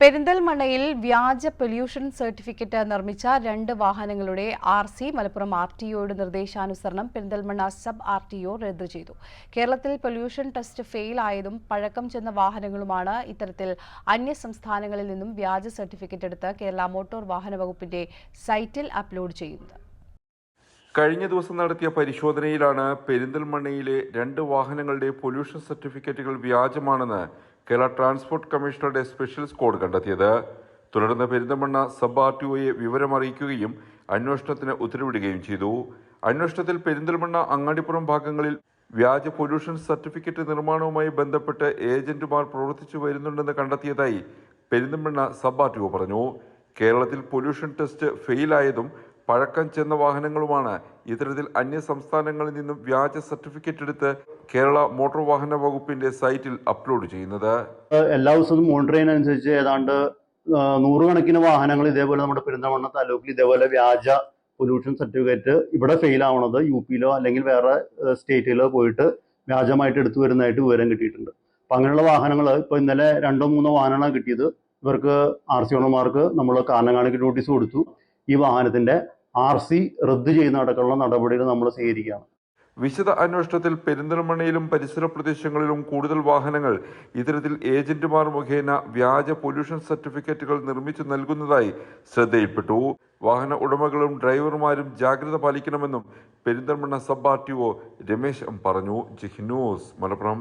പെരിന്തൽമണ്ണയിൽ വ്യാജ pollution certificate നിർമ്മിച്ച രണ്ട് വാഹനങ്ങളുടെ R C Malappuram R T ഒയുടെ നിർദ്ദേശാനുസരണം Perinthalmanna sub R T O റദ്ദു ചെയ്തു. കേരളത്തിൽ പൊല്യൂഷൻ ടെസ്റ്റ് ഫെയിൽ ആയതും പഴക്കം ചെന്ന വാഹനങ്ങളുമാണ് ഇത്തരത്തിൽ അന്യ സംസ്ഥാനങ്ങളിൽ നിന്നും വ്യാജ സർട്ടിഫിക്കറ്റ് എടുത്ത് കേരള മോട്ടോർ വാഹന വകുപ്പിന്റെ സൈറ്റിൽ അപ്ലോഡ് ചെയ്യുന്നത്. കഴിഞ്ഞ ദിവസം നടത്തിയ പരിശോധനയിലാണ് പെരിന്തൽമണ്ണയിലെ രണ്ട് വാഹനങ്ങളുടെ പൊല്യൂഷൻ സർട്ടിഫിക്കറ്റുകൾ വ്യാജമാണെന്ന് കേരള ട്രാൻസ്പോർട്ട് കമ്മീഷണറുടെ സ്പെഷ്യൽ സ്ക്വാഡ് കണ്ടെത്തിയത്. തുടർന്ന് പെരിന്തമണ്ണ സബ് ആർ ടി ഒയെ വിവരമറിയിക്കുകയും അന്വേഷണത്തിന് ഉത്തരവിടുകയും ചെയ്തു. അന്വേഷണത്തിൽ പെരിന്തൽമണ്ണ അങ്ങാടിപ്പുറം ഭാഗങ്ങളിൽ വ്യാജ പൊല്യൂഷൻ സർട്ടിഫിക്കറ്റ് നിർമ്മാണവുമായി ബന്ധപ്പെട്ട് ഏജന്റുമാർ പ്രവർത്തിച്ചു വരുന്നുണ്ടെന്ന് കണ്ടെത്തിയതായി Perinthalmanna sub R T O പറഞ്ഞു. കേരളത്തിൽ പൊല്യൂഷൻ ടെസ്റ്റ് ഫെയിലായതും പഴക്കം ചെന്ന വാഹനങ്ങളുമാണ് ഇത്തരത്തിൽ അന്യ സംസ്ഥാനങ്ങളിൽ നിന്നും വ്യാജ സർട്ടിഫിക്കറ്റ് എടുത്ത് കേരള മോട്ടോർ വാഹന വകുപ്പിന്റെ സൈറ്റിൽ അപ്ലോഡ് ചെയ്യുന്നത്. എല്ലാ ദിവസവും മോണിറ്റർ ചെയ്യുന്നതനുസരിച്ച് ഏതാണ്ട് നൂറുകണക്കിന് വാഹനങ്ങൾ ഇതേപോലെ നമ്മുടെ പെരിന്തൽമണ്ണ താലൂക്കിൽ ഇതേപോലെ വ്യാജ പൊല്യൂഷൻ സർട്ടിഫിക്കറ്റ് ഇവിടെ ഫെയിൽ ആവണത് യു പിയിലോ അല്ലെങ്കിൽ വേറെ സ്റ്റേറ്റിലോ പോയിട്ട് വ്യാജമായിട്ട് എടുത്തു വരുന്നതായിട്ട് വിവരം കിട്ടിയിട്ടുണ്ട്. അപ്പം അങ്ങനെയുള്ള വാഹനങ്ങൾ ഇപ്പോൾ ഇന്നലെ രണ്ടോ മൂന്നോ വാഹനങ്ങളാണ് കിട്ടിയത്. ഇവർക്ക് ആർ സി ഓണർമാർക്ക് നമ്മൾ കാരണം കാണിക്കൽ നോട്ടീസ് കൊടുത്തു. ഈ വാഹനത്തിന്റെ ആർ സി റദ്ദ് ചെയ്യുന്ന അടക്കമുള്ള നടപടികൾ നമ്മൾ സ്വീകരിക്കുകയാണ്. വിശദ അന്വേഷണത്തിൽ പെരിന്തൽമണ്ണയിലും പരിസര പ്രദേശങ്ങളിലും കൂടുതൽ വാഹനങ്ങൾ ഇത്തരത്തിൽ ഏജന്റുമാർ മുഖേന വ്യാജ പൊല്യൂഷൻ സർട്ടിഫിക്കറ്റുകൾ നിർമ്മിച്ചു നൽകുന്നതായി ശ്രദ്ധയിൽപ്പെട്ടു. വാഹന ഉടമകളും ഡ്രൈവർമാരും ജാഗ്രത പാലിക്കണമെന്നും Perinthalmanna sub R T O Ramesh പറഞ്ഞു. ജിഹ്നൂസ് മലപ്പുറം.